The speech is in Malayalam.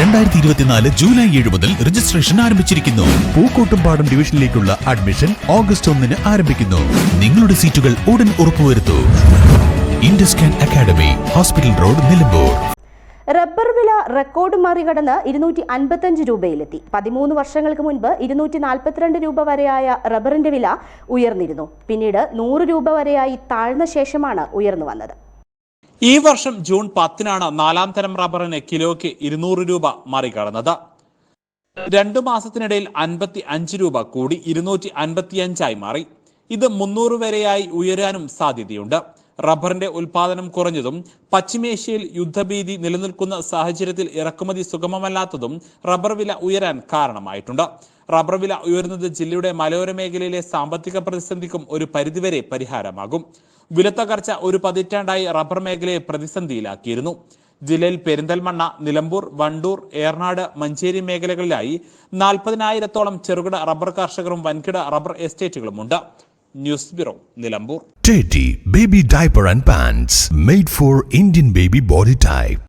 രണ്ടായിരത്തി ഇരുപത്തിനാല് ജൂലൈ ഏഴ് മുതൽ രജിസ്ട്രേഷൻ ആരംഭിച്ചിരിക്കുന്നു. പൂക്കോട്ടുംപാടം ഡിവിഷനിലേക്കുള്ള അഡ്മിഷൻ ഓഗസ്റ്റ് ഒന്നിന് ആരംഭിക്കുന്നു. നിങ്ങളുടെ സീറ്റുകൾ ഉടൻ ഉറപ്പുവരുത്തൂ. Induscan academy hospital road Nilambur. Rubber വില റെക്കോർഡ് മറികടന്ന് ഇരുന്നൂറ്റി അൻപത്തഞ്ച് രൂപയിലെത്തി. പതിമൂന്ന് വർഷങ്ങൾക്ക് മുൻപ് ഇരുന്നൂറ്റി നാൽപ്പത്തിരണ്ട് രൂപ വരെയായ റബ്ബറിന്റെ വില ഉയർന്നിരുന്നു. പിന്നീട് നൂറ് രൂപ വരെയായി താഴ്ന്ന ശേഷമാണ് ഉയർന്നു വന്നത്. ഈ വർഷം ജൂൺ പത്തിനാണ് നാലാം തരം റബ്ബറിന് കിലോയ്ക്ക് ഇരുന്നൂറ് രൂപ മറികടന്നത്. രണ്ടു മാസത്തിനിടയിൽ അൻപത്തി അഞ്ച് രൂപ കൂടി ഇരുന്നൂറ്റി അൻപത്തി അഞ്ചായി മാറി. ഇത് മുന്നൂറ് വരെയായി ഉയരാനും സാധ്യതയുണ്ട്. റബ്ബറിന്റെ ഉൽപാദനം കുറഞ്ഞതും പശ്ചിമേഷ്യയിൽ യുദ്ധഭീതി നിലനിൽക്കുന്ന സാഹചര്യത്തിൽ ഇറക്കുമതി സുഗമമല്ലാത്തതും റബ്ബർ വില ഉയരാൻ കാരണമായിട്ടുണ്ട്. റബ്ബർ വില ഉയരുന്നത് ജില്ലയുടെ മലയോര മേഖലയിലെ സാമ്പത്തിക പ്രതിസന്ധിക്കും ഒരു പരിധിവരെ പരിഹാരമാകും. വിലത്തകർച്ച ഒരു പതിറ്റാണ്ടായി റബ്ബർ മേഖലയെ പ്രതിസന്ധിയിലാക്കിയിരുന്നു. ജില്ലയിൽ പെരിന്തൽമണ്ണ നിലമ്പൂർ വണ്ടൂർ ഏർനാട് മഞ്ചേരി മേഖലകളിലായി നാൽപ്പതിനായിരത്തോളം ചെറുകിട റബ്ബർ കർഷകരും വൻകിട rubber എസ്റ്റേറ്റുകളുമുണ്ട്. News bureau Nilambur. Baby diaper and pants made for Indian baby body type.